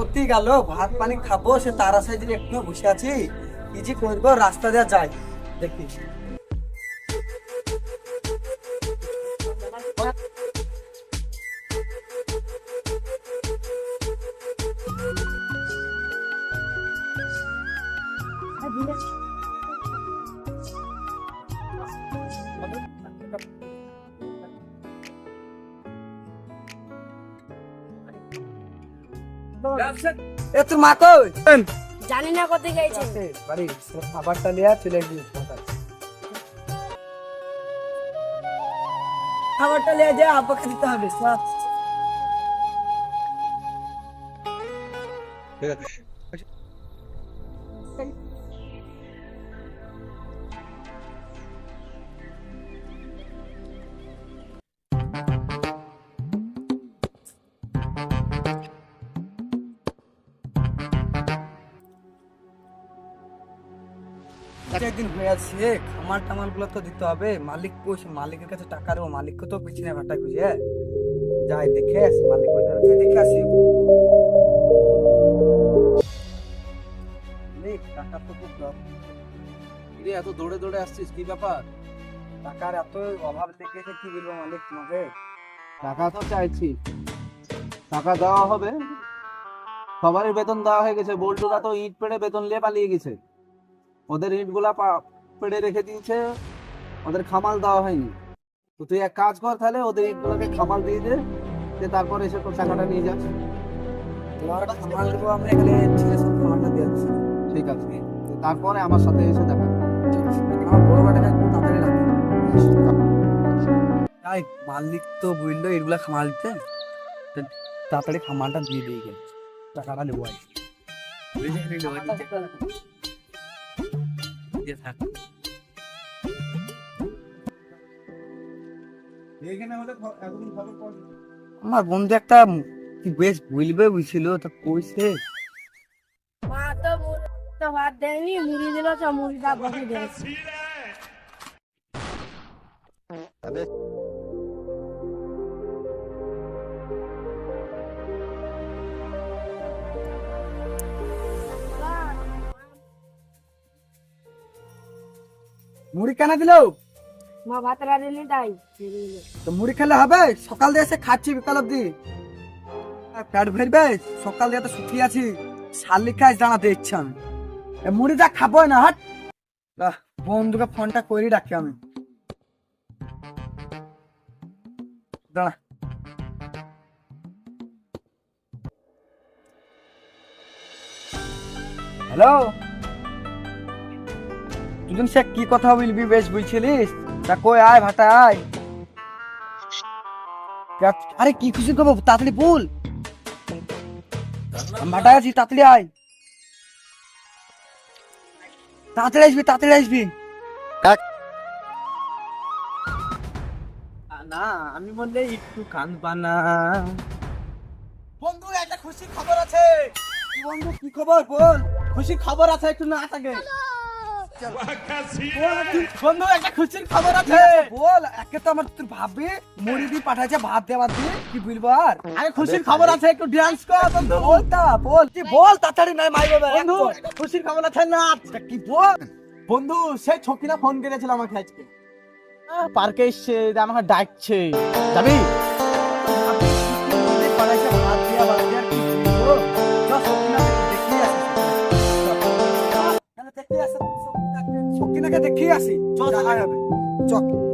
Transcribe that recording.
করতেই গেল, ভাত পানি খাব, সে তারা সাইজে একটু বসে আছি, কি যে করব, রাস্তা দিয়ে যাই। দেখি। এ তোর মা কই? জানি না কোথায় গেছে। বাড়ি খাবারটা নিয়ে চলে গিয়ে খাবারটা। নিয়ে যা আব্বাকে দিতে হবে সব একদিন হয়ে আছে খামার টামারগুলো তো দিতে হবে। মালিক পয়সা মালিকের কাছে টাকা দেবো মালিককে তো পিছনে ভাটা খুঁজে যাই দেখে আসি মালিক কোথায় আছে দেখে আসি। টাকা তো খুব। রে এত দৌড়ে দৌড়ে আসছিস কি ব্যাপার? টাকার এত অভাব দেখেছে কি বলব মালিক তোমাকে? টাকা তো চাইছি। টাকা দেওয়া হবে। সবারই বেতন দেওয়া হয়ে গেছে। বল্টুরা তো ইট পেড়ে বেতন নিয়ে পালিয়ে গেছে। ওদের ইটগুলা পেড়ে রেখে দিয়েছে ওদের খামাল দেওয়া হয়নি। তো তুই এক কাজ কর তাহলে ওদের ইট গুলোকে খামাল দিয়ে দে যে তারপরে এসে তোর টাকাটা নিয়ে যাস তোমার খামার দেবো আমরা এখানে দিয়ে দিচ্ছি ঠিক আছে। তারপরে আমার সাথে এসে দেখা। কর। ঠিক আছে। আমার বড় বাটাকে তাড়াতাড়ি রাখি। তাই মালিক তো বলল এগুলা খামার দিতে। তাড়াতাড়ি খামারটা দিয়ে দিয়ে গেল টাকাটা নেব আর কি। দিয়ে থাকে। আমার বন্ধু একটা কি বেশ বলবে বুঝছিল তা কইছে। মা তো মুড়ি তো ভাত দেয়নি মুড়ি দিল তো মুড়িটা বসে দিয়েছে মুড়ি কেনা দিল মা ভাত রাঁধেনি তাই তো মুড়ি খেলে হবে? সকাল দিয়ে এসে খাচ্ছি বিকাল অব্দি পেট ভরবে? সকাল দিয়ে তো শুকিয়ে আছি। শালিক খাই জানাতে ইচ্ছা আমি এ মুড়িটা খাব না হাট। বন্ধুকে ফোনটা করে রাখি আমি। দাঁড়া। হ্যালো? দুজন সে কি কথা বলবি বেশ বুঝছিলিস? তা কই আয় ভাটা আয়। আরে কি খুশি খবর তাড়াতাড়ি বল। ভাটায় আছি তাড়াতাড়ি আয়। তাড়াতাড়ি আসবি তাড়াতাড়ি আসবি। না আমি বললে একটু কানবা না বন্ধু একটা খুশি খবর আছে। কি বন্ধু কি খবর? বল। খুশি খবর আছে একটু না থাকে। বন্ধু একটা খুশির খবর আছে। বল একে তো আমার তোর ভাবি মুড়ি দিয়ে পাঠাইছে ভাত দেওয়া দিয়ে। কি বলব আর আরে খুশির খবর আছে একটু ডান্স কর বন্ধু। বল তা বল। কি বল তাড়াতাড়ি নাই মাই বাবা বন্ধু। খুশির খবর আছে না? কি বল? বন্ধু সেই ছকিনা ফোন করেছিল আমাকে আজকে। পার্কে এসছে আমাকে ডাকছে। যাবি? চল দেখি আসি। চল দেখা হবে। চল।